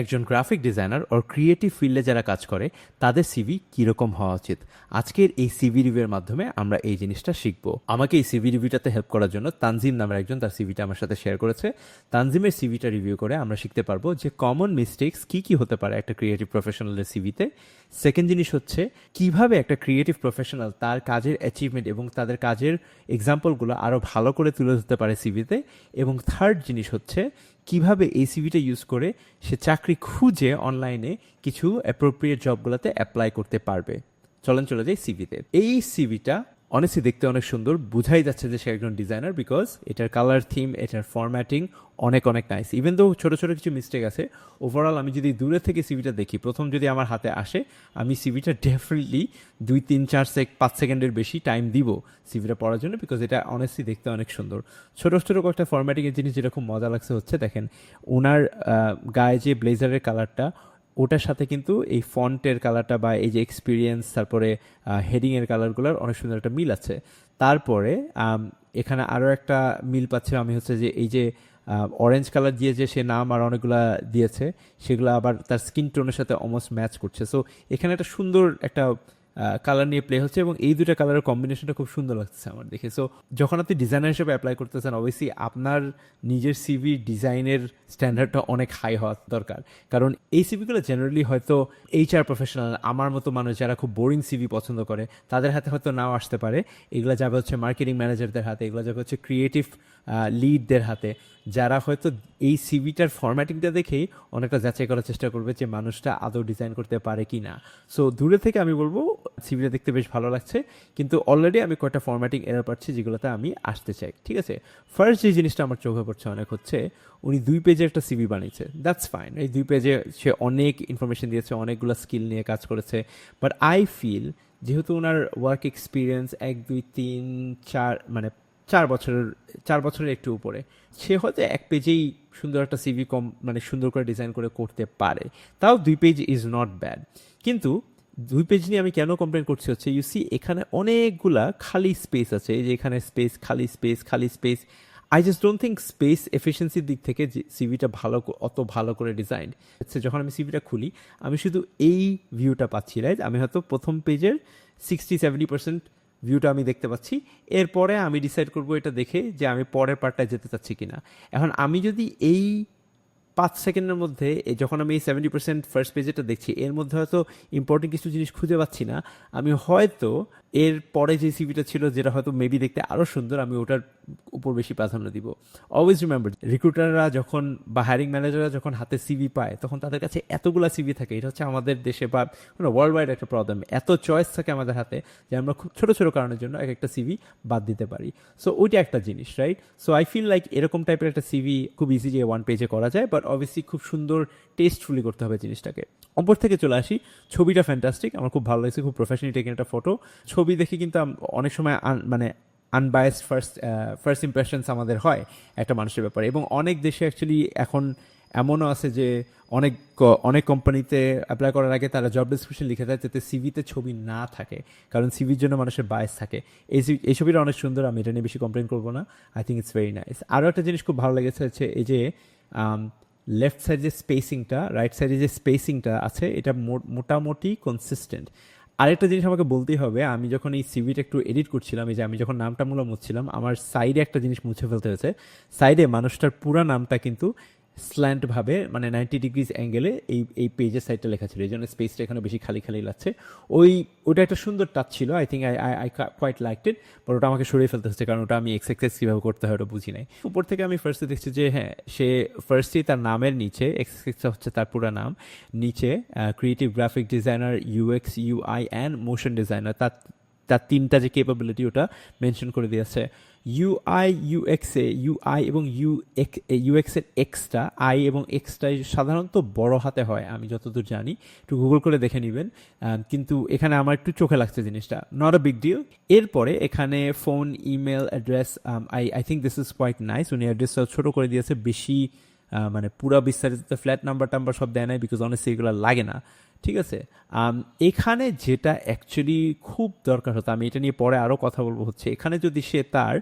একজন graphic designer ওর creative ফিল্ডে যারা কাজ করে, তাদের সিভি কীরকম হওয়া উচিত? আজকের এই সিভি রিভিউয়ের মাধ্যমে আমরা এই জিনিসটা শিখব। আমাকে এই সিভি রিভিউটাতে হেল্প করার জন্য তানজিম নামের একজন তার সিভিটা আমার সাথে শেয়ার করেছে। তানজিমের সিভিটা রিভিউ করে আমরা শিখতে পারব যে কমন মিস্টেক্স কী কী হতে পারে একটা ক্রিয়েটিভ প্রফেশনালের সিভিতে সেকেন্ড জিনিস হচ্ছে, কীভাবে একটা ক্রিয়েটিভ প্রফেশনাল তার কাজের অ্যাচিভমেন্ট এবং তাদের কাজের এক্সাম্পলগুলো আরও ভালো করে তুলে ধরতে পারে সিভিতে এবং থার্ড জিনিস হচ্ছে কীভাবে এই সিভিটা ইউজ করে সে চাকরি খুঁজে অনলাইনে কিছু অ্যাপ্রোপ্রিয়েট জবগুলোতে অ্যাপ্লাই করতে পারবে। চলেন চলে যাই সিভিতে এই সিভিটা অনেস্টলি দেখতে অনেক সুন্দর। বুঝাই যাচ্ছে যে সে একজন ডিজাইনার বিকজ এটার কালার থিম এটার ফরম্যাটিং অনেক অনেক নাইস ইভেন দো ছোটো ছোটো কিছু মিস্টেক আছে ওভারঅল আমি যদি দূরে থেকে সিভিটা দেখি, প্রথম যদি আমার হাতে আসে, আমি সিভিটা ডেফিনেটলি দুই, তিন, চার সেক পাঁচ সেকেন্ডের বেশি টাইম দিব সিভিটা পড়ার জন্য বিকজ এটা অনেস্টলি দেখতে অনেক সুন্দর। ছোটো ছোটো কয়েকটা ফরম্যাটিংয়ের জিনিস যেটা খুব মজা লাগছে হচ্ছে, দেখেন ওনার গায়ে যে ব্লেজারের কালারটা ওটার সাথে কিন্তু এই ফন্টের কালারটা বা এই যে এক্সপিরিয়েন্স তারপরে হেডিংয়ের কালারগুলোর অনেক সুন্দর একটা মিল আছে। তারপরে এখানে আরও একটা মিল পাচ্ছে আমি হচ্ছে যে এই যে অরেঞ্জ কালার দিয়ে যে সে নাম আর অনেকগুলা দিয়েছে, সেগুলো আবার তার স্কিন টোনের সাথে অলমোস্ট ম্যাচ করছে। সো এখানে একটা সুন্দর একটা কালার নিয়ে প্লে হচ্ছে এবং এই দুটো কালারের কম্বিনেশনটা খুব সুন্দর লাগছে আমার দেখে। সো যখন আপনি ডিজাইনার হিসেবে অ্যাপ্লাই করতেছেন অবশ্যই আপনার নিজের সিভি ডিজাইনের স্ট্যান্ডার্ডটা অনেক হাই হওয়া দরকার। কারণ এই সিভিগুলো জেনারেলি হয়তো এইচআর প্রফেশনাল আমার মতো মানুষ যারা খুব বোরিং সিভি পছন্দ করে, তাদের হাতে হয়তো নাও আসতে পারে। এগুলো যাবে হচ্ছে মার্কেটিং ম্যানেজারদের হাতে, এগুলো যাবে হচ্ছে ক্রিয়েটিভ লিডদের হাতে। যারা হয়তো এই সিভিটার ফরম্যাটিংটা দেখেই অনেকটা যাচাই করার চেষ্টা করবে যে মানুষটা আদৌ ডিজাইন করতে পারে কি না সো দূরে থেকে আমি বলব সিভিটা দেখতে বেশ ভালো লাগছে। কিন্তু অলরেডি আমি কয়েকটা ফরম্যাটিং এরার পাচ্ছি যেগুলোতে আমি আসতে চাই, ঠিক আছে? ফার্স্ট যে জিনিসটা আমার চোখে পড়ছে অনেক হচ্ছে, উনি দুই পেজে একটা সিভি বানিয়েছে। দ্যাটস ফাইন এই দুই পেজে সে অনেক ইনফরমেশন দিয়েছে, অনেকগুলো স্কিল নিয়ে কাজ করেছে। বাট আই ফিল যেহেতু ওনার ওয়ার্ক এক্সপিরিয়েন্স এক, দুই, তিন, চার মানে চার বছরের চার বছরের একটু উপরে, সে হয়তো এক পেজেই সুন্দর একটা সিভি কম মানে সুন্দর করে ডিজাইন করে করতে পারে। তাও দুই পেজ ইজ নট ব্যাড কিন্তু দুই পেজ নিয়ে আমি কেন কমপ্লেন করছি হচ্ছে ইউ সি এখানে অনেকগুলা খালি স্পেস আছে, এই যে এখানে স্পেস খালি স্পেস খালি space I just don't think space এফিসিয়েন্সির দিক থেকে যে সিভিটা ভালো অত ভালো করে ডিজাইন হচ্ছে যখন আমি সিভিটা খুলি, আমি শুধু এই ভিউটা পাচ্ছি রাইট আমি হয়তো প্রথম পেজের সিক্সটি সেভেন্টি পার্সেন্ট ভিউটা আমি দেখতে পাচ্ছি। এরপরে আমি ডিসাইড করব এটা দেখে যে আমি পরের পার্টটায় যেতে চাচ্ছি কিনা। এখন আমি যদি এই পাঁচ সেকেন্ডের মধ্যে যখন আমি এই সেভেন্টি পার্সেন্ট ফার্স্ট পেজেটা দেখছি, এর মধ্যে হয়তো ইম্পর্টেন্ট কিছু জিনিস খুঁজে পাচ্ছি না। আমি হয়তো এর পরে যে সিভিটা ছিল, যেটা হয়তো মেবি দেখতে আরও সুন্দর, আমি ওটার উপর বেশি প্রাধান্য দিব। অলওয়েজ রিমেম্বার রিক্রুটাররা যখন বা হায়ারিং ম্যানেজাররা যখন হাতে সিভি পায়, তখন তাদের কাছে এতগুলা সিভি থাকে, এটা হচ্ছে আমাদের দেশে বা ওয়ার্ল্ড ওয়াইড একটা প্রবলেম এত চয়েস থাকে আমাদের হাতে যে আমরা খুব ছোটো ছোটো কারণের জন্য এক একটা সিভি বাদ দিতে পারি। সো ওইটা একটা জিনিস right so I feel like এরকম টাইপের একটা সিভি খুব ইজি যে ওয়ান পেজে করা যায় বাট অবভিয়াসলি খুব সুন্দর টেস্টফুলি করতে হবে জিনিসটাকে। অপর থেকে চলে আসি, ছবিটা ফ্যান্টাস্টিক আমার খুব ভালো লাগছে, খুব প্রফেশনালি টেকেন একটা ফটো ছবি দেখে কিন্তু অনেক সময় মানে আনবায়াসড ফার্স্ট ফার্স্ট ইমপ্রেশনস আমাদের হয় একটা মানুষের ব্যাপারে। এবং অনেক দেশে অ্যাকচুয়ালি এখন এমনও আছে যে অনেক অনেক কোম্পানিতে অ্যাপ্লাই করার আগে তারা জব ডিসক্রিপশন লিখে দেয় যাতে সিভিতে ছবি না থাকে, কারণ সিভির জন্য মানুষের বায়াস থাকে। এই এই অনেক সুন্দর, আমি এটা নিয়ে বেশি কমপ্লেন করব না। I think it's very nice আরও একটা জিনিস খুব ভালো লেগেছে হচ্ছে এই যে লেফট সাইড যে স্পেসিংটা রাইট সাইডে যে স্পেসিংটা আছে, এটা মোটামুটি কনসিস্টেন্ট আরেকটা জিনিস আমাকে বলতেই হবে, আমি যখন এই সিভিটা একটু এডিট করছিলাম, এই যে আমি যখন নামটা মূলত মুছছিলাম, আমার সাইডে একটা জিনিস মুছে ফেলতে হয়েছে। সাইডে মানুষটার পুরা নামটা কিন্তু স্ল্যান্ট ভাবে মানে নাইনটি ডিগ্রিজ অ্যাঙ্গেলে এই এই পেজের সাইডটা লেখা ছিল। এই জন্য স্পেসটা এখানে বেশি খালি খালি লাগছে। ওই, ওটা একটা সুন্দর টাচ ছিল। I think I I I quite like it but ওটা আমাকে সরিয়ে ফেলতে হচ্ছে, কারণ ওটা আমি এক্স এক্সেস কীভাবে করতে হয় ওটা বুঝি নাই। উপর থেকে আমি ফার্স্টে দেখছি যে হ্যাঁ সে ফার্স্টেই তার নামের নিচে এক্স এক্সটা হচ্ছে তার পুরো নাম, নিচে creative graphic designer UX UI and motion designer তার তার তিনটা যে কেপাবিলিটি ওটা মেনশন করে দিয়েছে। ইউআই ইউএক্স এ ইউআই এবং ইউ ইউএক্স এর এক্সটা আই এবং এক্সটাই সাধারণত বড় হাতে হয়, আমি যতদূর জানি। একটু গুগল করে দেখে নেবেন। কিন্তু এখানে আমার একটু চোখে লাগছে জিনিসটা। নট আ বিগ ডিল এরপরে এখানে phone email address I I think this is quite nice উনি অ্যাড্রেসটা ছোটো করে দিয়েছে। বেশি মানে পুরা বিস্তারিত ফ্ল্যাট নাম্বার টাম্বার সব দেয় নাই বিকজ অনেক এগুলো লাগে না। ঠিক আছে? এখানে যেটা অ্যাকচুয়ালি খুব দরকার হতো, আমি এটা নিয়ে পরে আরও কথা বলব হচ্ছে, এখানে যদি সে তার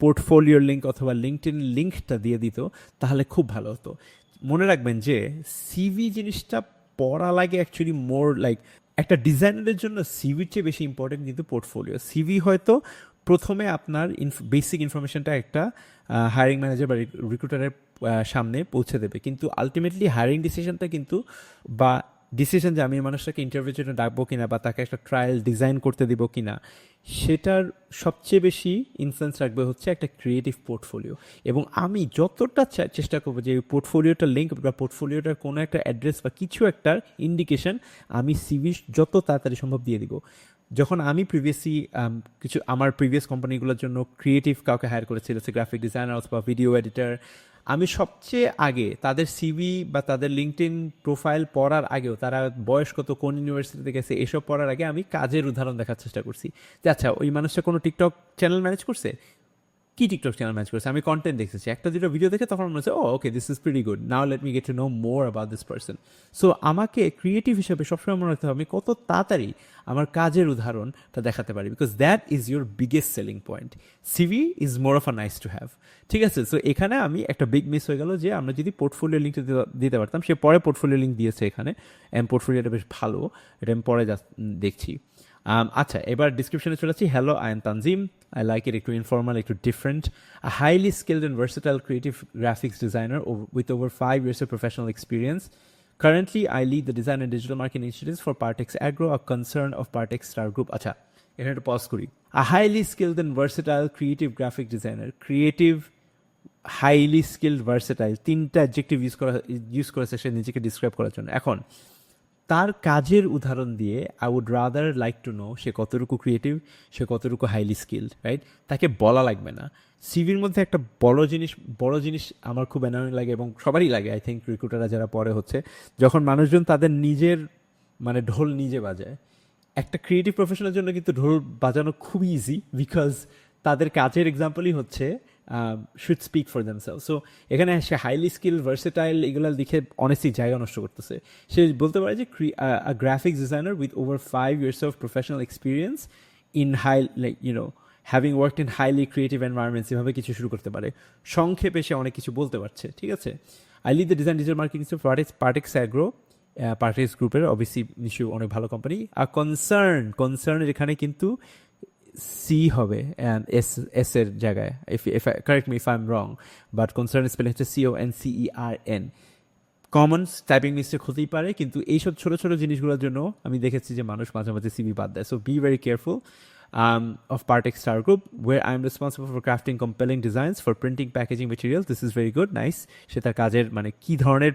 পোর্টফোলিওর লিঙ্ক অথবা লিঙ্কড ইন লিঙ্কটা দিয়ে দিত, তাহলে খুব ভালো হতো। মনে রাখবেন যে সিভি জিনিসটা পড়া লাগে অ্যাকচুয়ালি মোর লাইক একটা ডিজাইনারের জন্য সিভির চেয়ে বেশি ইম্পর্টেন্ট কিন্তু পোর্টফোলিও সিভি হয়তো প্রথমে আপনার বেসিক ইনফরমেশনটা একটা হায়ারিং ম্যানেজার বা রিক্রুটারের সামনে পৌঁছে দেবে, কিন্তু আলটিমেটলি হায়ারিং ডিসিশনটা কিন্তু বা ডিসিশন যে আমি মানুষটাকে ইন্টারভিউর জন্য ডাকবো কিনা বা তাকে একটা ট্রায়াল ডিজাইন করতে দিব কিনা, সেটার সবচেয়ে বেশি ইনসেন্স রাখবে হচ্ছে একটা ক্রিয়েটিভ পোর্টফোলিও এবং আমি যতটা চেষ্টা করব যে পোর্টফোলিওটার লিঙ্ক বা পোর্টফোলিওটার কোনো একটা অ্যাড্রেস বা কিছু একটার ইন্ডিকেশন আমি সিভি যত তাড়াতাড়ি সম্ভব দিয়ে দিব। যখন আমি প্রিভিয়াসলি কিছু আমার প্রিভিয়াস কোম্পানিগুলোর জন্য ক্রিয়েটিভ কাউকে হায়ার করেছিল, সে গ্রাফিক ডিজাইনার অথবা ভিডিও এডিটার আমি সবচেয়ে আগে তাদের সিভি বা তাদের লিঙ্কটিন প্রোফাইল পড়ার আগেও, তারা বয়স কত কোন ইউনিভার্সিটিতে গেছে, এসব পড়ার আগে আমি কাজের উদাহরণ দেখার চেষ্টা করছি। যে আচ্ছা ওই মানুষটা কোনো টিকটক চ্যানেল ম্যানেজ করছে? কি টিকটক চ্যানেল ম্যাচ করেছে? আমি কন্টেন্ট দেখেছি একটা দুটো ভিডিও দেখে তখন মনে হচ্ছে ও okay this is pretty good now let me get to know more about this person so আমাকে ক্রিয়েটিভ হিসেবে সবসময় মনে রাখতে হবে, আমি কত তাড়াতাড়ি আমার কাজের উদাহরণটা দেখাতে পারি because that is your biggest selling point CV is more of a nice to have ঠিক আছে? সো এখানে আমি একটা বিগ মিস হয়ে গেল যে আমরা যদি পোর্টফোলিও লিঙ্কটা দিতে পারতাম, সে পরে পোর্টফোলিও লিঙ্ক দিয়েছে এখানে এম পোর্টফোলিওটা বেশ ভালো, এটা আমি পরে দেখছি। আচ্ছা এবার ডিসক্রিপশনে চলে যাচ্ছি hello I am Tanzim I like it একটু ইনফর্মাল একটু different highly skilled and versatile creative graphics designer with over five years of professional experience Currently, I lead the design and digital marketing initiatives for Partex Agro, a concern of Partex Star Group. আচ্ছা এটা একটু pause করি। A highly skilled and versatile creative graphic designer creative highly skilled versatile তিনটা adjective use করা use করেছে সে নিজেকে describe করার জন্য। এখন তার কাজের উদাহরণ দিয়ে I would rather like to know সে কতটুকু ক্রিয়েটিভ সে কতটুকু হাইলি স্কিলড রাইট তাকে বলা লাগবে না। সিভির মধ্যে একটা বড় জিনিস বড় জিনিস আমার খুব অ্যানোয়িং লাগে এবং সবারই লাগে আই থিঙ্ক রিক্রুটাররা যারা পরে হচ্ছে। যখন মানুষজন তাদের নিজের মানে ঢোল নিজে বাজায়। একটা ক্রিয়েটিভ প্রফেশনের জন্য কিন্তু ঢোল বাজানো খুবই ইজি বিকজ তাদের কাজের এক্সাম্পলই হচ্ছে should speak for themselves so এখানে সে হাইলি স্কিল ভার্সেটাইল এগুলো লিখে অনেস্টলি জায়গা নষ্ট করতেছে। সে বলতে পারে যে graphics designer with over five years of professional experience in high like you know having work in highly creative environments এভাবে কিছু শুরু করতে পারে। সংক্ষেপে সে অনেক কিছু বলতে পারছে, ঠিক আছে? I lead the design digital marketing Partex Partex agro Partex গ্রুপের অবভিয়াসলি নিশ্চয়ই অনেক ভালো কোম্পানি আর কনসার্ন কনসার্নের এখানে কিন্তু সি হবে এস এস এর জায়গায় if if correct me if I am wrong but concern spelling হচ্ছে C O N C E R N common typing mistake হতেই পারে কিন্তু এইসব ছোট ছোট জিনিসগুলোর জন্য আমি দেখেছি যে মানুষ মাঝে মাঝে সিবি বাদ দেয় so be very careful um, of Partex Star Group, where I'm responsible for crafting compelling designs for printing packaging materials. This is very good, nice. সে তার কাজের মানে কি ধরনের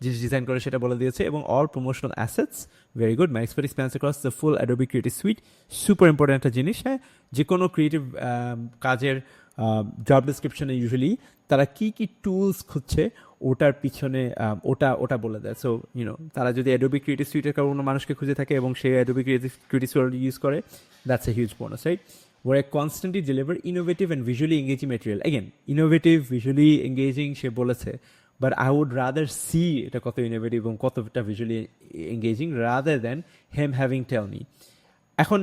জিনিস ডিজাইন করে সেটা বলে দিয়েছে এবং all promotional assets very good my expert expense across the full Adobe creative suite super important একটা জিনিস হ্যাঁ? যে কোনো ক্রিয়েটিভ কাজের জব ডিসক্রিপশনে ইউজুয়ালি তারা কি কি টুলস খুঁজছে ওটার পিছনে ওটা ওটা বলে দেয়। সো ইউনো তারা যদি অ্যাডোবি ক্রিয়েটিভ সুইটের কোনো মানুষকে খুঁজে থাকে এবং সে Adobe creative creative suite use করে that's a huge bonus right where I constantly deliver innovative and visually engaging material. Again, innovative, visually engaging সে বলেছে। But I would rather see এটা কত ইনোভেটিভ এবং কতটা visually engaging rather than hem having tell me এখন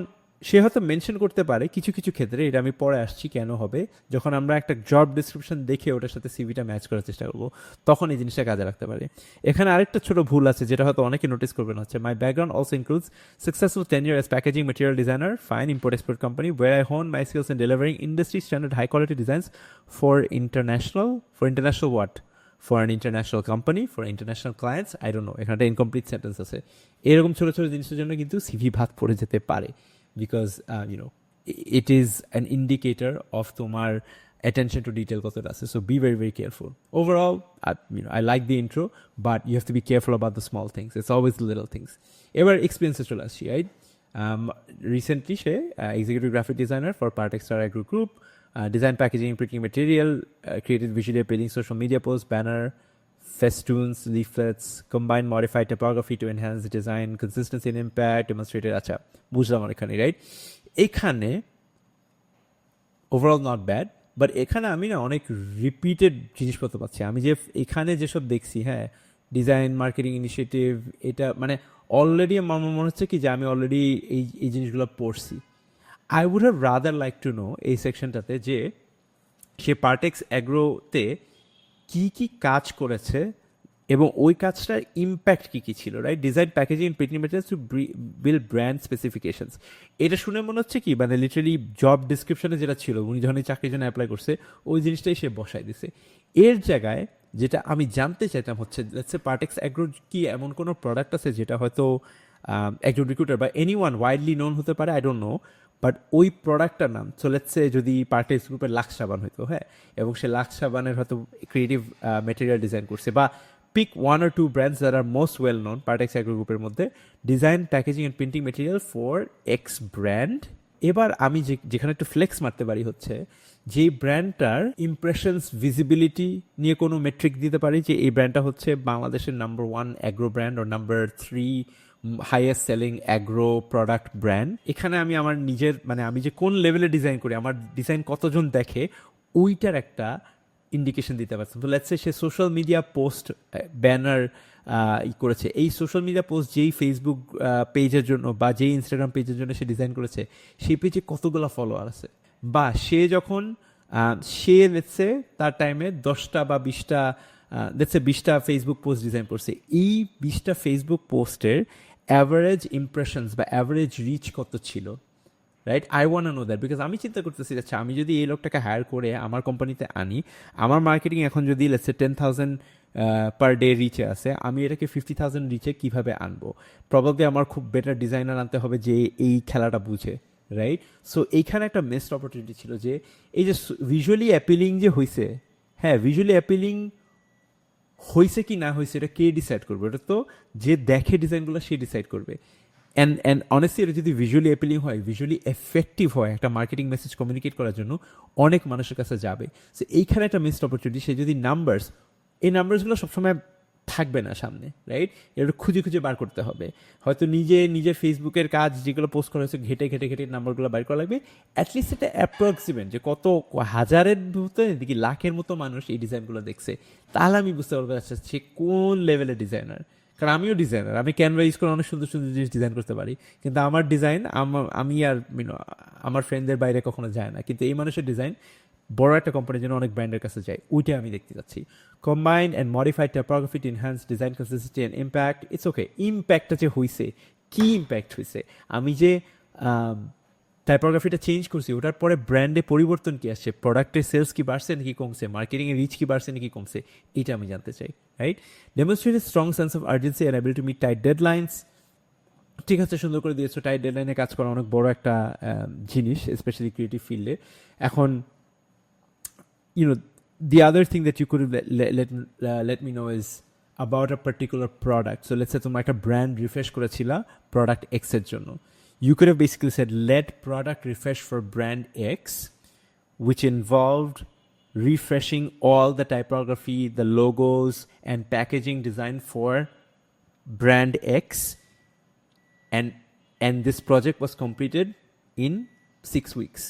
সে হয়তো mention করতে পারে কিছু কিছু ক্ষেত্রে, এটা আমি পরে আসছি কেন হবে, যখন আমরা একটা জব ডিসক্রিপশন দেখে ওটার সাথে সিভিটা ম্যাচ করার চেষ্টা করব, তখন এই জিনিসটা কাজে রাখতে পারে। এখানে আরেকটা ছোট ভুল আছে, যেটা হয়তো অনেকে নোটিস করবেন হচ্ছে my background also includes successful ten years packaging material designer fine import export company where I hone my skills in delivering industry standard high quality designs for international for international what for an international company for international clients I don't know এখানে একটা incomplete sentence আছে। এরকম ছোটো ছোটো জিনিসের জন্য কিন্তু CV ভাত পড়ে যেতে পারে। Because you know it is an indicator of তোমার attention to detail কতটা আছে। So be very very careful overall you know I like the intro but you have to be careful about the small things it's always little things এবার এক্সপিরিয়েন্সে চলে আসছি right recently say executive graphic designer for Partex star agro group design packaging printing material creative visual paging social media post banner festoons, leaflets, combine modified typography to enhance the design, consistency and impact, demonstrated. আচ্ছা বুঝলাম এখানে right এখানে overall not bad but এখানে আমি না অনেক repeated জিনিসপত্র পাচ্ছি আমি যে এখানে যেসব দেখছি হ্যাঁ ডিজাইন মার্কেটিং ইনিশিয়েটিভ এটা মানে অলরেডি আমার মনে হচ্ছে কি যে আমি অলরেডি এই এই জিনিসগুলো পড়ছি I would have rather like to know এই সেকশনটাতে যে সে পার্টেক্স অ্যাগ্রোতে কি কি কাজ করেছে এবং ওই কাজটার ইম্প্যাক্ট কি কি ছিল right design packaging in printing materials to bill brand specifications এটা শুনে মনে হচ্ছে কি মানে লিটারালি জব ডিসক্রিপশনে যেটা ছিল, উনি যখন চাকরির জন্য অ্যাপ্লাই করছে, ওই জিনিসটাই সে বসাই দিছে। এর জায়গায় যেটা আমি জানতে চাইতাম হচ্ছে লেটসে পার্টেক্স অ্যাগ্রো কি এমন কোনো প্রোডাক্ট আছে যেটা হয়তো একজন রিক্রুটার বা এনি ওয়ান ওয়াইডলি নোন হতে পারে? আই ডোন্ট নো বাট ওই প্রোডাক্টটার নাম সো লেটসে যদি পার্টেক্স গ্রুপের লাক্স সাবান হইতো হ্যাঁ? এবং সে লাক্স সাবানের হয়তো ক্রিয়েটিভ মেটেরিয়াল ডিজাইন করছে বা pick one or two brands that are most well known Partex agro গ্রুপের মধ্যে design packaging and printing material for X brand এবার আমি যে, যেখানে একটু ফ্লেক্স মারতে পারি হচ্ছে যে ব্র্যান্ডটার ইমপ্রেশনস ভিজিবিলিটি নিয়ে কোনো মেট্রিক দিতে পারি যে এই ব্র্যান্ডটা হচ্ছে বাংলাদেশের নাম্বার ওয়ান অ্যাগ্রো ব্র্যান্ড ও number three highest selling agro product brand এখানে আমি আমার নিজের মানে আমি যে কোন লেভেলে ডিজাইন করি, আমার ডিজাইন কতজন দেখে, ওইটার একটা ইন্ডিকেশন দিতে পারছেন তো লেটসে সে সোশ্যাল মিডিয়া পোস্ট ব্যানার ই করেছে। এই সোশ্যাল মিডিয়া পোস্ট যেই ফেসবুক পেজের জন্য বা যেই ইনস্টাগ্রাম পেজের জন্য সে ডিজাইন করেছে, সেই পেজে কতগুলো ফলোয়ার আছে? বা সে যখন সে লেটসে তার টাইমে দশটা বা বিশটা লেটসে বিশটা ফেসবুক পোস্ট ডিজাইন করছে, এই বিশটা ফেসবুক পোস্টের অ্যাভারেজ ইমপ্রেশনস বা অ্যাভারেজ রিচ কত ছিল right I want know that because আমি চিন্তা করতেছি আচ্ছা আমি যদি এই লোকটাকে হায়ার করে আমার কোম্পানিতে আনি, আমার মার্কেটিং এখন যদি let's say ten thousand per day রিচে আছে, আমি এটাকে ফিফটি থাউজেন্ড রিচে কীভাবে আনব? প্রবাবলি আমার খুব বেটার ডিজাইনার আনতে হবে যে এই খেলাটা বুঝে রাইট সো এইখানে একটা মিসড অপরচুনিটি ছিল যে, এই যে ভিজুয়ালি অ্যাপিলিং যে হয়েছে হ্যাঁ ভিজুয়ালি অ্যাপিলিং হয়েছে কি না হয়েছে এটা কে ডিসাইড করবে? এটা তো যে দেখে ডিজাইনগুলো সে ডিসাইড করবে। অ্যান্ড অ্যান্ড অনেস্টলি এটা যদি ভিজুয়ালি অ্যাপিলিং হয় ভিজুয়ালি এফেক্টিভ হয়, একটা মার্কেটিং মেসেজ কমিউনিকেট করার জন্য অনেক মানুষের কাছে যাবে। সো এইখানে একটা মিসড অপরচুনিটি সে যদি নাম্বারস এই নাম্বারসগুলো সবসময় থাকবে না সামনে রাইট এটা খুঁজে খুঁজে বার করতে হবে। হয়তো নিজে নিজে ফেসবুকের কাজ, যেগুলো পোস্ট করা হয়েছে, ঘেটে ঘেটে ঘেটে নাম্বারগুলো বার করা লাগবে। অ্যাটলিস্ট এটা অ্যাপ্রক্সিমেট যে কত হাজারের মতো, এদিকে লাখের মতো মানুষ এই ডিজাইনগুলো দেখছে। তাহলে আমি বুঝতে পারব আচ্ছা সে কোন লেভেলের ডিজাইনার কারণ আমিও ডিজাইনার আমি ক্যানভা ইউজ করে অনেক সুন্দর সুন্দর জিনিস ডিজাইন করতে পারি। কিন্তু আমার ডিজাইন আমি আর আমার ফ্রেন্ডদের বাইরে কখনো যায় না। কিন্তু এই মানুষের ডিজাইন বড় একটা কোম্পানির জন্য অনেক ব্র্যান্ডের কাছে যায় ওইটা আমি দেখতে যাচ্ছি combine and modified typography to enhance design consistency and impact it's okay ইম্প্যাক্টটা যে হয়েছে কি ইম্প্যাক্ট হয়েছে আমি যে টাইপোগ্রাফিটা চেঞ্জ করছি, ওটার পরে ব্র্যান্ডে পরিবর্তন কি আসছে? প্রোডাক্টের সেলস কি বাড়ছে নাকি কমছে? মার্কেটিংয়ের রিচ কি বাড়ছে নাকি কমছে? এটা আমি জানতে চাই right demonstrate strong sense of urgency and ability meet tight deadlines ঠিক আছে, সুন্দর করে দিয়েছ টাইট ডেডলাইনে কাজ করা অনেক বড় একটা জিনিস স্পেশালি ক্রিয়েটিভ ফিল্ডে এখন know the other thing that you could have let, let, let, uh, let me know is about a particular product so let's say তোমরা একটা ব্র্যান্ড রিফ্রেশ করেছিলা প্রোডাক্ট এক্স এর জন্য you could have basically said let product refresh for brand x which involved refreshing all the typography the logos and packaging design for brand x and and this project was completed in 6 weeks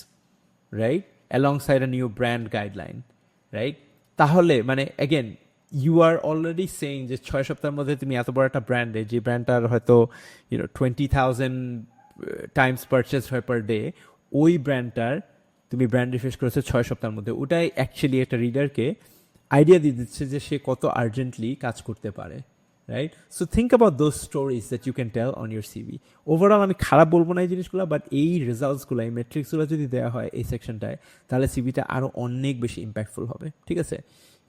right alongside a new brand guideline Right? তাহলে মানে again you are already saying যে ছয় সপ্তাহের মধ্যে তুমি এত বড় একটা ব্র্যান্ডে যে ব্র্যান্ডটার হয়তো you know twenty thousand times purchase হয় পার ডে ওই ব্র্যান্ডটার তুমি ব্র্যান্ড রিফ্রেশ করেছ ছয় সপ্তাহের মধ্যে। ওটাই অ্যাকচুয়ালি একটা রিডারকে আইডিয়া দিয়ে দিচ্ছে যে সে কত আর্জেন্টলি কাজ করতে পারে। Right so think about those stories that you can tell on your CV overall আমি খারাপ বলব না এই জিনিসগুলো বাট এই রেজাল্টসগুলো এই মেট্রিক্সগুলো যদি দেওয়া হয় এই সেকশনটায় তাহলে সিভিটা আরও অনেক বেশি ইম্প্যাক্টফুল হবে, ঠিক আছে?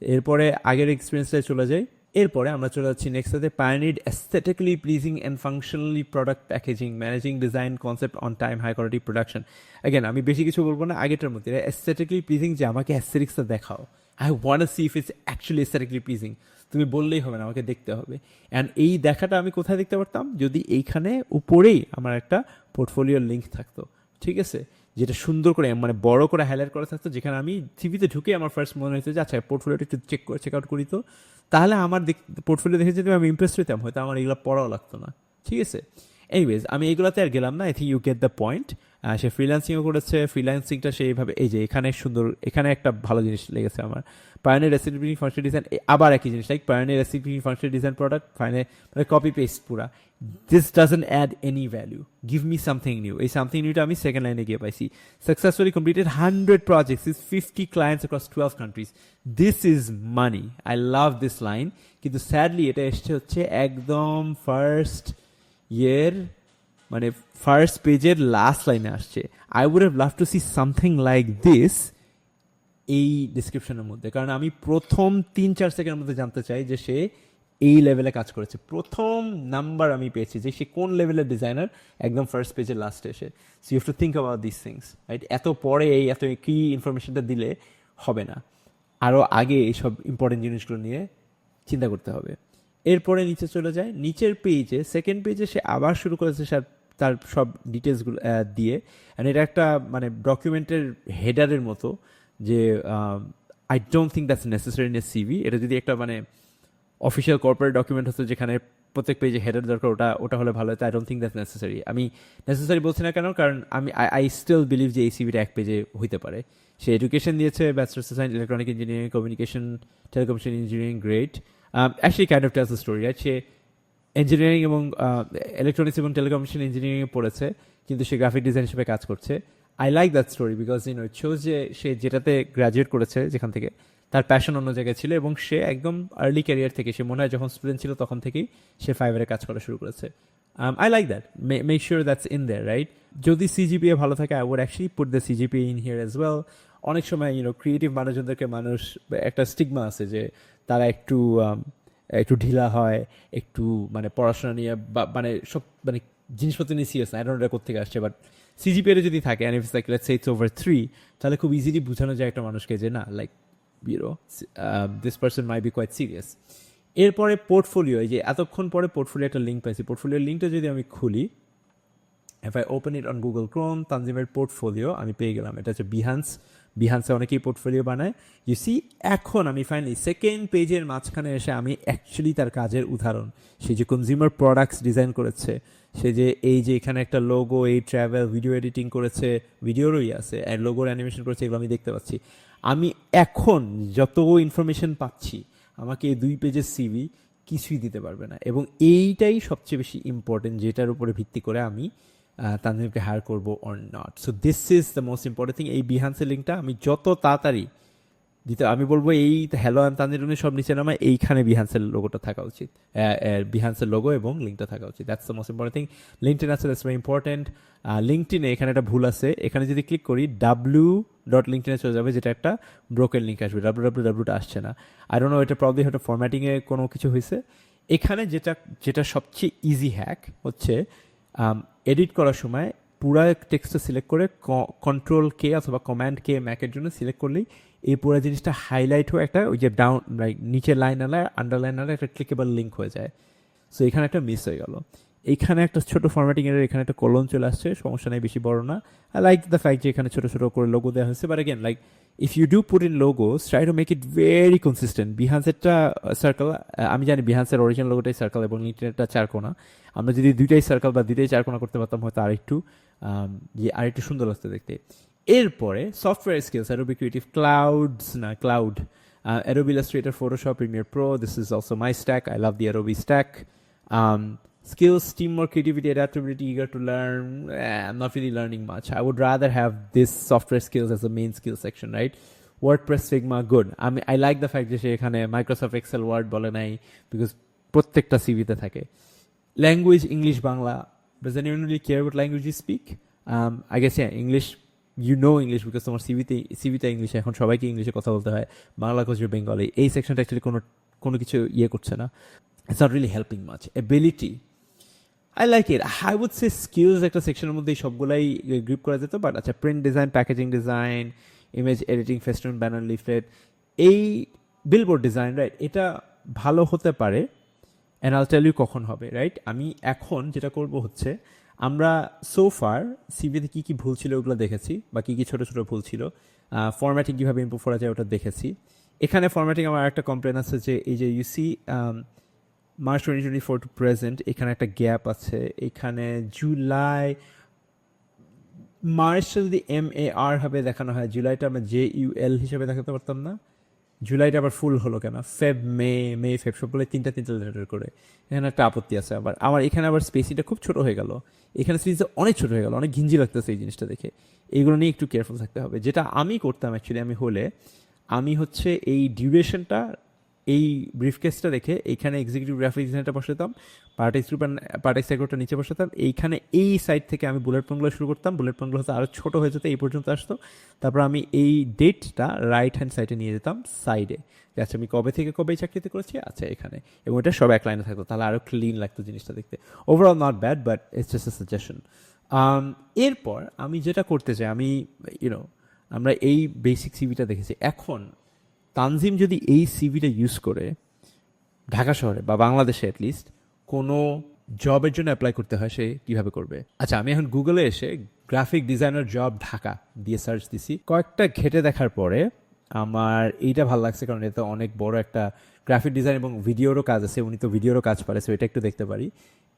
এরপরে আগের এক্সপিরিয়েন্সটায় চলে যাই। এরপরে আমরা চলে যাচ্ছি নেক্সট সাথে প্যানিড aesthetically pleasing and functionally product packaging managing design concept on time high quality production again আমি বেশি কিছু বলব না আগেটার মধ্যে অ্যাস্থেটিক্যালি প্লিজিং যে আমাকে অ্যাস্থেটিক্সটা দেখাও। I want see if it's actually aesthetically pleasing তুমি বললেই হবে না, আমাকে দেখতে হবে। অ্যান্ড এই দেখাটা আমি কোথায় দেখতে পারতাম? যদি এইখানে উপরেই আমার একটা পোর্টফোলিওর লিঙ্ক থাকতো। ঠিক আছে? যেটা সুন্দর করে মানে বড় করে হাইলাইট করা থাকতো, যেখানে আমি টিভিতে ঢুকে আমার ফার্স্ট মনে হয়েছে যে আচ্ছা পোর্টফোলিওটা একটু চেক করে চেক আউট করি তো। তাহলে আমার পোর্টফোলিও দেখে যদি আমি ইমপ্রেস হইতাম, হয়তো আমার এগুলো পড়াও লাগতো না। ঠিক আছে? এনিওয়েজ আমি এগুলোতে আর গেলাম না। I think you get the point সে ফ্রিল্যান্সিংও করেছে। ফ্রিল্যান্সিংটা সে এইভাবে এই যে এখানে সুন্দর এখানে একটা ভালো জিনিস লেগেছে আমার। পায়নের রেসিপি ফাংশন ডিজাইন আবার একই জিনিস। লাইক পায়নের রেসিপি ফাংশন ডিজাইন প্রোডাক্ট ফাইনে মানে কপি পেস্ট পুরা। This doesn't add any value give me something new এই সামথিং নিউটা আমি সেকেন্ড লাইনে গিয়ে পাইছি। Successfully completed hundred projects is fifty clients across twelve countries this is money I love this line কিন্তু স্যাডলি এটা এসছে হচ্ছে একদম ফার্স্ট ইয়ের মানে ফার্স্ট পেজের লাস্ট লাইনে আসছে I would have love to see something like this এই ডিসক্রিপশনের মধ্যে। কারণ আমি প্রথম তিন, চার সেকেন্ডের মধ্যে জানতে চাই যে সে এই লেভেলে কাজ করেছে। প্রথম নাম্বার আমি পেয়েছি যে সে কোন লেভেলের ডিজাইনার একদম ফার্স্ট পেজের লাস্টে এসে। So you to think about this things right এত পরে এই, এত কি ইনফরমেশনটা দিলে হবে না। আরও আগে এইসব ইম্পর্টেন্ট জিনিসগুলো নিয়ে চিন্তা করতে হবে। এরপরে নিচে চলে যায়। নিচের পেজে সেকেন্ড পেজে সে আবার শুরু করেছে সে তার সব ডিটেলসগুলো দিয়ে। অ্যান্ড এটা একটা মানে ডকুমেন্টের হেডারের মতো যে I don't think that's necessary in a CV এটা যদি একটা মানে অফিসিয়াল কর্পোরেট ডকুমেন্ট হতো যেখানে প্রত্যেক পেজে হেডার দরকার, ওটা ওটা হলে ভালো হতো I don't think that's necessary আমি নেসেসারি বলছি না কেন? কারণ আমি আই স্টিল বিলিভ যে এই সিভিটা এক পেজে হইতে পারে। সে এডুকেশন দিয়েছে bachelor's science electronic engineering communication telecommunication engineering great actually kind of tells story say engineering এবং ইলেকট্রনিক্স এবং টেলিকমিউনিকেশন ইঞ্জিনিয়ারিং পড়েছে কিন্তু সে গ্রাফিক ডিজাইন হিসেবে কাজ করছে। I like that story because in it shows যে সে যেটাতে গ্রাজুয়েট করেছে যেখান থেকে তার প্যাশন অন্য জায়গায় ছিল এবং সে একদম আর্লি ক্যারিয়ার থেকে সে মনে হয় যখন স্টুডেন্ট ছিল তখন থেকেই সে ফাইবারে কাজ করা শুরু করেছে। I like that make sure that's in there right যদি সিজিপিএ ভালো থাকে I would actually put the CGPA in here as well অনেক সময় ইউনো ক্রিয়েটিভ মানুষজনদেরকে মানুষ একটা স্টিগমা আছে যে তারা একটু um, একটু ঢিলা হয়, একটু মানে পড়াশোনা নিয়ে বা মানে সব মানে জিনিসপত্র নিয়ে সিরিয়াস না আই ডোন্ট এটা কোথেকে আসছে বাট সিজিপিএ যদি থাকে and if like let's it's over three তাহলে খুব ইজিলি বোঝানো যায় একটা মানুষকে যে না like you know this person my be quite serious এরপরে পোর্টফোলিও এই যে এতক্ষণ পরে পোর্টফোলিও একটা লিঙ্ক পাইছি পোর্টফোলিওর লিঙ্কটা যদি আমি খুলি if I open it on Google Chrome তানজিমের portfolio আমি পেয়ে গেলাম, এটা হচ্ছে বিহান্স বিহান্সে অনেকেই পোর্টফোলিও বানায়। ইউ সি এখন আমি ফাইনালি সেকেন্ড পেজের মাঝখানে এসে আমি অ্যাকচুয়ালি তার কাজের উদাহরণ। সে যে কনজিউমার প্রোডাক্টস ডিজাইন করেছে, সে যে এই যে এখানে একটা লোগো এই ট্রাভেল ভিডিও এডিটিং করেছে ভিডিওরই আছে আর লোগোর অ্যানিমেশন করেছে, এগুলো আমি দেখতে পাচ্ছি। আমি এখন যত ইনফরমেশন পাচ্ছি, আমাকে এই দুই পেজের সিভি কিছুই দিতে পারবে না। এবং এইটাই সবচেয়ে বেশি ইম্পর্টেন্ট যেটার উপরে ভিত্তি করে আমি তানজিমকে হায়ার করব or not so this is the most important thing এই বিহান্সের লিঙ্কটা আমি যত তাড়াতাড়ি দিতে আমি বলব এই হ্যালো অ্যান্ড তানজিরুনের সব নিচে নামা এইখানে বিহান্সের লোগোটা থাকা উচিত। বিহান্সের লোগো এবং লিঙ্কটা থাকা উচিত। That's the most important thing LinkedIn আছে দ্যাটস ভেরি ইম্পর্টেন্ট লিঙ্কটিনে এখানে একটা ভুল আছে। এখানে যদি ক্লিক করি ডাব্লিউ ডট লিঙ্কটিনে চলে যাবে, যেটা একটা ব্রোকেন লিঙ্ক আসবে। ডাব্লিউ ডাব্লিউ ডাব্লিউটা আসছে না। আর নো এটা প্রবলি হয়তো ফরম্যাটিংয়ে কোনো কিছু হয়েছে। এখানে যেটা যেটা সবচেয়ে ইজি হ্যাক হচ্ছে এডিট করার সময় পুরা টেক্সটটা সিলেক্ট করে কন্ট্রোল কে অথবা কমান্ড কে ম্যাকের জন্য সিলেক্ট করলেই এই পুরো জিনিসটা হাইলাইট হয়ে একটা ওই যে ডাউন লাইক নিচের লাইন আলায় আন্ডারলাইন আলায় একটা ক্লিকেবল লিঙ্ক হয়ে যায়। সো এখানে একটা মিস হয়ে গেল। এইখানে একটা ছোটো ফরম্যাটিং এর এখানে একটা কলন চলে আসছে, সমস্যা নেই, বেশি বড় না। আই লাইক দ্য ফ্যাক্ট যে এখানে ছোটো ছোটো করে লোগো দেওয়া হয়েছে but again like if you do put in logo try to make it very consistent বিহান্সেরটা circle আমি জানি বিহান্সের অরিজিনাল লোগোটাই সার্কেল এবং লিঙ্কটা চারকোনা আমরা যদি দুইটাই সার্কেল বা দুইটাই চারকোনা করতে পারতাম, হয়তো আরেকটু যে আরেকটু সুন্দর লাগতে দেখতে। এরপরে software skills Adobe creative clouds না cloud Adobe Illustrator Photoshop Premiere Pro this is also my stack I love the Adobe stack skills, teamwork, creativity, adaptability, eager to learn. Eh, I'm not really learning much. I would rather have this software skills as a main skill section, right? WordPress, Figma, good. I mean, I like the fact যে সে এখানে Microsoft Excel word বলে নাই because প্রত্যেকটা সিভিতে থাকে language English Bangla anyone really care what language you speak? Um, I guess yeah, English you know English because তোমার সিভিতে সিভিতে ইংলিশে এখন সবাইকে ইংলিশে কথা বলতে হয় বাংলা কোচ বেঙ্গলি এই সেকশনটা অ্যাকচুয়ালি কোনো কোনো কিছু ইয়ে করছে না it's not really helping much ability I like it I would say skills একটা সেকশনের মধ্যে সবগুলাই গ্রিপ করা যেত বাট আচ্ছা print design packaging design image editing festoon banner leaflet এই বিলবোর্ড ডিজাইন রাইট এটা ভালো হতে পারে অ্যান্ড আল টেল ইউ কখন হবে রাইট আমি এখন যেটা করব হচ্ছে, আমরা সোফার সিভিতে কী কী ভুল ছিল ওগুলো দেখেছি, বা কী কী ছোটো ছোটো ভুল ছিল ফরম্যাটিং কীভাবে ইম্প্রুভ করা যায় ওটা দেখেছি। এখানে ফরম্যাটিং আমার একটা কমপ্লেন আছে যে, এই যে you see March twenty twenty four to present এখানে একটা গ্যাপ আছে। এখানে জুলাই, মার্চটা যদি এম এ আর হবে দেখানো হয়, জুলাইটা আমরা জে ইউ এল হিসেবে দেখাতে পারতাম না। জুলাইটা আবার ফুল হলো কেন? ফেব মে মে ফেব সবগুলো তিনটা তিনটা লেটার করে। এখানে একটা আপত্তি আছে আবার। আমার এখানে আবার স্পেসিটা খুব ছোট হয়ে গেল। এখানে সিরিজটা অনেক ছোট হয়ে গেল, অনেক ঘিঞ্জি লাগতেছে এই জিনিসটা দেখে। এইগুলো নিয়ে একটু কেয়ারফুল থাকতে হবে। যেটা আমি করতাম অ্যাকচুয়ালি আমি হলে, আমি হচ্ছে এই ডিউরেশনটা এই ব্রিফকেসটা রেখে এইখানে এক্সিকিউটিভ গ্রাফিক বসাতাম পার্টেক্স গ্রুপ পার্টেক্স অ্যাগ্রোটা নিচে বসাতাম, এইখানে এই সাইড থেকে আমি বুলেট পয়েন্টগুলো শুরু করতাম বুলেট পয়েন্টগুলো হচ্ছে আরও ছোটো হয়ে যেত এই পর্যন্ত আসতো। তারপর আমি এই ডেটটা রাইট হ্যান্ড সাইডে নিয়ে যেতাম সাইডে আচ্ছা আমি কবে থেকে কবে চাকরিতে করেছি? আচ্ছা এখানে। এবং এটা সব এক লাইনে থাকতো, তাহলে আরও ক্লিন লাগতো জিনিসটা দেখতে। Overall not bad but it's just a suggestion এরপর আমি যেটা করতে চাই, আমি ইউনো আমরা এই বেসিক সিভিটা দেখেছি। এখন তানজিম যদি এই সিভিটা ইউজ করে, ঢাকা শহরে বা বাংলাদেশে অ্যাটলিস্ট কোনো জবের জন্য অ্যাপ্লাই করতে হয়, সে কীভাবে করবে? আচ্ছা আমি এখন গুগলে এসে গ্রাফিক ডিজাইনার জব ঢাকা দিয়ে সার্চ দিছি। কয়েকটা ঘেটে দেখার পরে আমার এইটা ভালো লাগছে কারণ এটা অনেক বড় একটা গ্রাফিক ডিজাইন এবং ভিডিওরও কাজ আছে, উনি তো ভিডিওরও কাজ পারে সো এটা একটু দেখতে পারি।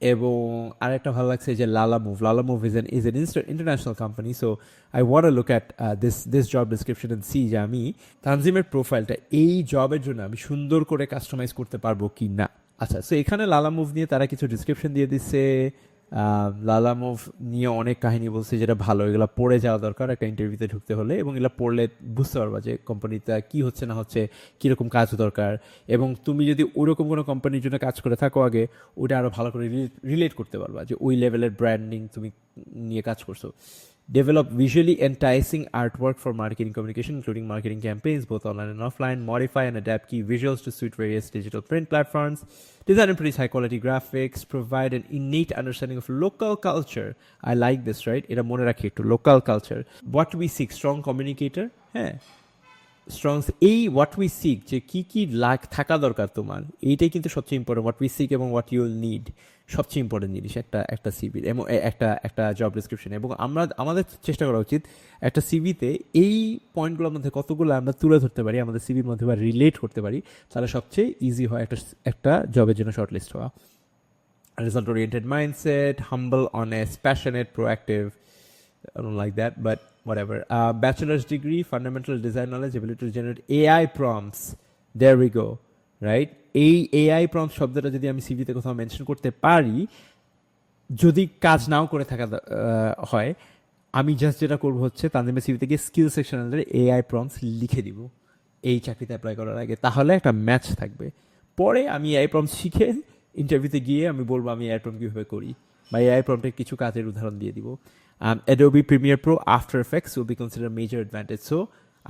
এবং আরেকটা ভালো লাগছে যে Lalamove Lalamove is an is an international company so I want look at this this job description and see যে আমি তানজিমের প্রোফাইলটা এই জবের জন্য আমি সুন্দর করে কাস্টমাইজ করতে পারব কি না আচ্ছা সো এখানে লালা মুভ নিয়ে তারা কিছু ডিসক্রিপশন দিয়ে দিচ্ছে। লালা মুভ নিয়ে অনেক কাহিনী বলছে যেটা ভালো, এগুলো পড়ে যাওয়া দরকার একটা ইন্টারভিউতে ঢুকতে হলে এবং এগুলো পড়লে বুঝতে পারবা যে কোম্পানিটা কী হচ্ছে না হচ্ছে, কীরকম কাজ দরকার এবং তুমি যদি ওরকম কোনো কোম্পানির জন্য কাজ করে থাকো আগে ওটা আরও ভালো করে রিলেট করতে পারবা যে ওই লেভেলের ব্র্যান্ডিং তুমি নিয়ে কাজ করছ। Develop visually enticing artwork for marketing communication, including marketing campaigns, both online and offline, modify and adapt key visuals to suit various digital print platforms, design and produce high quality graphics, provide an innate understanding of local culture. I like this, right? এটা মনে রাখি একটু local culture. What we seek, strong communicator, হ্যাঁ strong এই what we seek যে কি কি লাগ থাকা দরকার তোমার এইটাই কিন্তু সবচেয়ে ইম্পর্টেন্ট হোয়াট উই সিক এবং হোয়াট ইউল নিড সবচেয়ে ইম্পর্টেন্ট জিনিস, একটা একটা সিভি এবং একটা একটা জব ডিসক্রিপশন এবং আমরা, আমাদের চেষ্টা করা উচিত একটা সিভিতে এই পয়েন্টগুলোর মধ্যে কতগুলো আমরা তুলে ধরতে পারি, আমাদের সিভির মধ্যে বা রিলেট করতে পারি, তাহলে সবচেয়ে ইজি হয় একটা একটা জবের জন্য শর্ট লিস্ট হওয়া result oriented mindset humble honest passionate proactive like that but whatever bachelor's degree fundamental design knowledge ability generate AI prompts there we go Right? এই এআই প্রম্পট শব্দটা যদি আমি সিভিতে কোথাও মেনশন করতে পারি, যদি কাজ নাও করে থাকা হয়, আমি জাস্ট যেটা করব হচ্ছে তানজিমের সিভিতে গিয়ে স্কিল সেকশন এআই প্রম্পটস লিখে দিব। এই চাকরিতে অ্যাপ্লাই করার আগে। তাহলে একটা ম্যাচ থাকবে। পরে আমি এআই প্রম্পট শিখে ইন্টারভিউতে গিয়ে আমি বলব আমি এআই প্রম্পট কীভাবে করি বা এআই প্রম্পটের কিছু কাজের উদাহরণ দিয়ে দিব। Adobe Premiere Pro After Effects will be consider major advantage so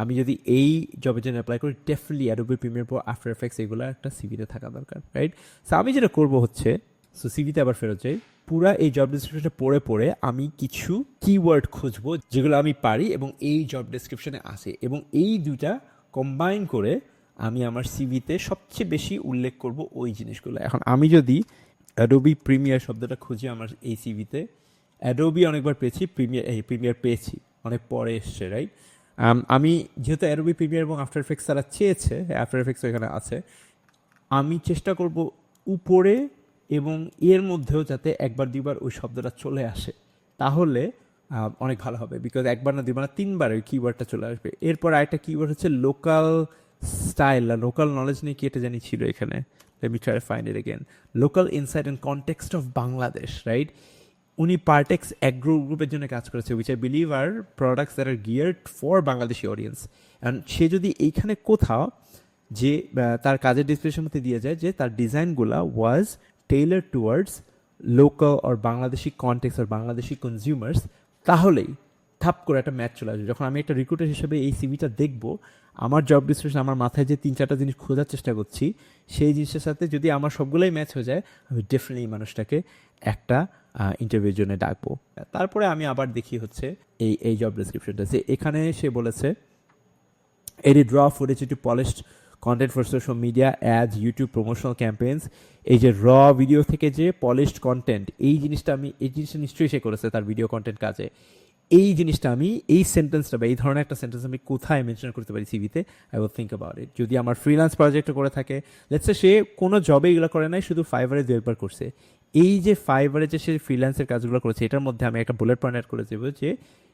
আমি যদি এই জবের জন্য অ্যাপ্লাই করি definitely Adobe Premiere Pro After Effects এগুলো একটা সিভিতে থাকা দরকার রাইট সো আমি যেটা করব হচ্ছে সো সিভিতে আবার ফেরত যাই, পুরা এই জব ডিসক্রিপশনটা পড়ে পড়ে আমি কিছু কিওয়ার্ড খুঁজবো যেগুলো আমি পারি এবং এই জব ডিসক্রিপশনে আসে এবং এই দুটা কম্বাইন করে আমি আমার সিভিতে সবচেয়ে বেশি উল্লেখ করব ওই জিনিসগুলো। এখন আমি যদি অ্যাডোবি প্রিমিয়ার শব্দটা খুঁজি আমার এই সিভিতে অ্যাডোবি অনেকবার পেয়েছি প্রিমিয়ার এই প্রিমিয়ার পেয়েছি, অনেক পরে এসছে রাইট আমি যেহেতু অ্যাডোবি প্রিমিয়ার এবং আফটার এফেক্টস তারা চেয়েছে আফটার এফেক্টস এখানে আছে, আমি চেষ্টা করব উপরে এবং এর মধ্যেও যাতে একবার দুইবার ওই শব্দটা চলে আসে। তাহলে অনেক ভালো হবে বিকজ একবার না দুইবার না তিনবার ওই কিওয়ার্ডটা চলে আসবে। এরপর আরেকটা কিওয়ার্ড হচ্ছে লোকাল স্টাইল আর লোকাল নলেজ নিয়ে কি এটা জানি ছিল এখানে। Let me try find it again local insight and context of Bangladesh right উনি পার্টেক্স অ্যাগ্রো গ্রুপের জন্য কাজ করেছে which I believe are products that are geared for Bangladeshi audience and সে যদি এইখানে কোথাও যে তার কাজের ডিসক্রিপশন মধ্যে দিয়ে যায় যে তার ডিজাইনগুলা was tailor towards local or Bangladeshi context R Bangladeshi consumers তাহলেই ঠাপ করে একটা ম্যাচ চলে আসবে। যখন আমি একটা রিক্রুটার হিসেবে এই সিভিটা দেখব, আমার জব ডিসক্রিপশন আমার মাথায় যে তিন চারটা জিনিস খোঁজার চেষ্টা করছি, সেই জিনিসের সাথে যদি আমার সবগুলোই ম্যাচ হয়ে যায়, আমি ডেফিনেটলি মানুষটাকে একটা ইন্টারভিউর জন্য ডাকবো। তারপরে আমি আবার দেখি হচ্ছে এই এই জব ডিসক্রিপশনটা যে এখানে সে বলেছে edit raw footage into polished content for social media as YouTube promotional campaigns এই যে র ভিডিও থেকে যে পলিশড কন্টেন্ট এই জিনিসটা আমি, এই জিনিসটা নিশ্চয়ই সে করেছে তার ভিডিও কন্টেন্ট কাজে। এই জিনিসটা আমি, এই সেন্টেন্সটা বা এই ধরনের একটা সেন্টেন্স আমি কোথায় মেনশন করতে পারি সিভিতে I will think about it যদি আমার ফ্রিল্যান্স প্রজেক্ট করে থাকে লেটসে সে কোনো জবে এগুলো করে নাই, শুধু ফাইবারে দু একবার করছে। এই যে ফাইবারে যে সে ফ্রিল্যান্সের কাজগুলো করেছে, এটার মধ্যে আমি একটা বুলেট পয়েন্ট অ্যাড করে দেবো যে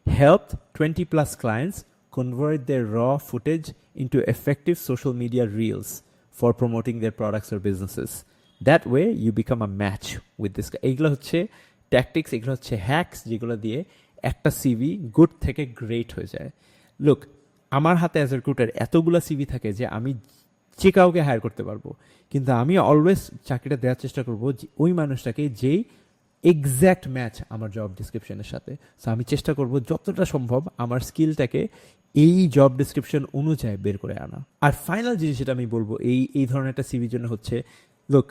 help twenty plus clients their raw footage into effective social media reels for promoting their products or businesses. That way, you become a match with this guy. এইগুলো হচ্ছে ট্যাকটিক্স এগুলো হচ্ছে hacks যেগুলো দিয়ে একটা সিভি গুড থেকে great হয়ে যায় লুক আমার হাতে অ্যাজ এ রিক্রুটার এতগুলো সিভি থাকে যে আমি যে কাউকে হায়ার করতে পারব। কিন্তু আমি অলওয়েজ চাকরিটা দেওয়ার চেষ্টা করব ওই মানুষটাকে যেই এক্স্যাক্ট ম্যাচ আমার জব ডিসক্রিপশনের সাথে। সো আমি চেষ্টা করব যতটা সম্ভব আমার স্কিলটাকে এই জব ডিসক্রিপশন অনুযায়ী বের করে আনা। আর ফাইনাল জিনিস যেটা আমি বলব, এই এই ধরনের একটা সিভির জন্য হচ্ছে লোক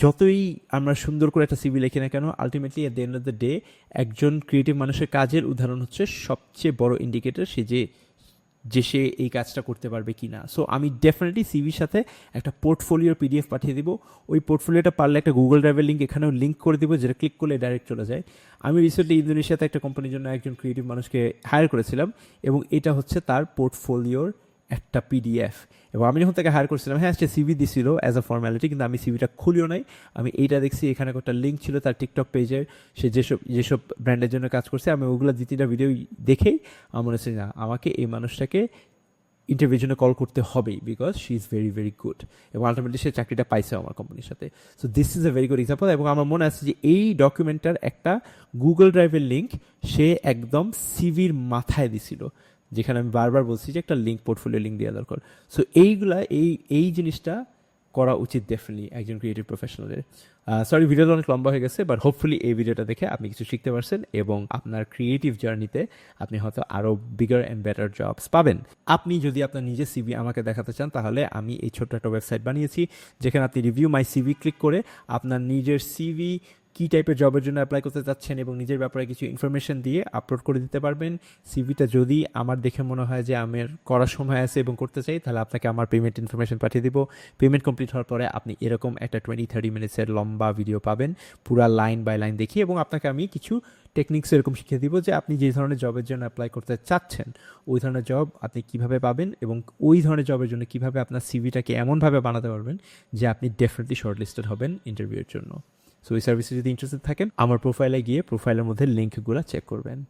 যতই আমরা সুন্দর করে একটা সিভি লিখি না কেন ultimately at the end of the day একজন ক্রিয়েটিভ মানুষের কাজের উদাহরণ হচ্ছে সবচেয়ে বড় ইন্ডিকেটর সে যে যে সে এই কাজটা করতে পারবে কি না সো আমি ডেফিনেটলি সিভির সাথে একটা পোর্টফোলিওর পিডিএফ পাঠিয়ে দিব। ওই পোর্টফোলিওটা পারলে একটা গুগল ড্রাইভের লিঙ্ক এখানেও লিঙ্ক করে দিব, যেটা ক্লিক করলে ডাইরেক্ট চলে যায়। আমি রিসেন্টলি ইন্দোনেশিয়াতে একটা কোম্পানির জন্য একজন ক্রিয়েটিভ মানুষকে হায়ার করেছিলাম এবং এটা হচ্ছে তার পোর্টফোলিওর একটা পিডিএফ এবং আমি যখন তাকে হায়ার করছিলাম হ্যাঁ সে সিভি দিছিল অ্যাজ আ ফর্ম্যালিটি কিন্তু আমি সিভিটা খুলিও নাই। আমি এইটা দেখছি, এখানে একটা লিঙ্ক ছিল তার টিকটক পেজের সে যেসব যেসব ব্র্যান্ডের জন্য কাজ করছে, আমি ওগুলো দ্বিতীয়টা তিনটা ভিডিও দেখেই আমার মনে হচ্ছে না, আমাকে এই মানুষটাকে ইন্টারভিউর জন্য কল করতে হবেই because she is very very good এবং আলটিমেটলি সে চাকরিটা পাইছে আমার কোম্পানির সাথে। So this is a very good example এবং আমার মনে আছে যে এই ডকুমেন্টটার একটা গুগল ড্রাইভের লিঙ্ক সে একদম সিভির মাথায় দিছিল। যেখানে আমি বারবার বলছি যে একটা লিঙ্ক পোর্টফোলিও লিঙ্ক দেওয়া দরকার। সো এইগুলা, এই এই জিনিসটা করা উচিত ডেফিনেটলি একজন ক্রিয়েটিভ প্রফেশনালের সরি ভিডিওটা অনেক লম্বা হয়ে গেছে বাট হোপফুলি এই ভিডিওটা দেখে আপনি কিছু শিখতে পারছেন এবং আপনার ক্রিয়েটিভ জার্নিতে আপনি হয়তো আরও বিগার অ্যান্ড বেটার জবস পাবেন। আপনি যদি আপনার নিজের সিভি আমাকে দেখাতে চান, তাহলে আমি এই ছোট্ট একটা ওয়েবসাইট বানিয়েছি, যেখানে আপনি রিভিউ মাই সিভি ক্লিক করে আপনার নিজের সিভি কী টাইপের জবের জন্য অ্যাপ্লাই করতে চাচ্ছেন এবং নিজের ব্যাপারে কিছু ইনফরমেশন দিয়ে আপলোড করে দিতে পারবেন। সিভিটা যদি আমার দেখে মনে হয় যে আমার করার সময় আছে এবং করতে চাই, তাহলে আপনাকে আমার পেমেন্ট ইনফরমেশন পাঠিয়ে দিব। পেমেন্ট কমপ্লিট হওয়ার পরে আপনি এরকম একটা টোয়েন্টি থার্টি মিনিটসের লম্বা ভিডিও পাবেন। পুরা লাইন বাই লাইন দেখিয়ে এবং আপনাকে আমি কিছু টেকনিক্স এরকম শিখিয়ে দিব যে আপনি যে ধরনের জবের জন্য অ্যাপ্লাই করতে চাচ্ছেন, ওই ধরনের জব আপনি কীভাবে পাবেন এবং ওই ধরনের জবের জন্য কীভাবে আপনার সিভিটাকে এমনভাবে বানাতে পারবেন যে আপনি ডেফিনেটলি শর্টলিস্টেড হবেন ইন্টারভিউয়ের জন্য। সো এই সার্ভিসে যদি ইন্টারেস্টেড থাকেন আমার প্রোফাইলে গিয়ে প্রোফাইলের মধ্যে লিঙ্কগুলো চেক করবেন।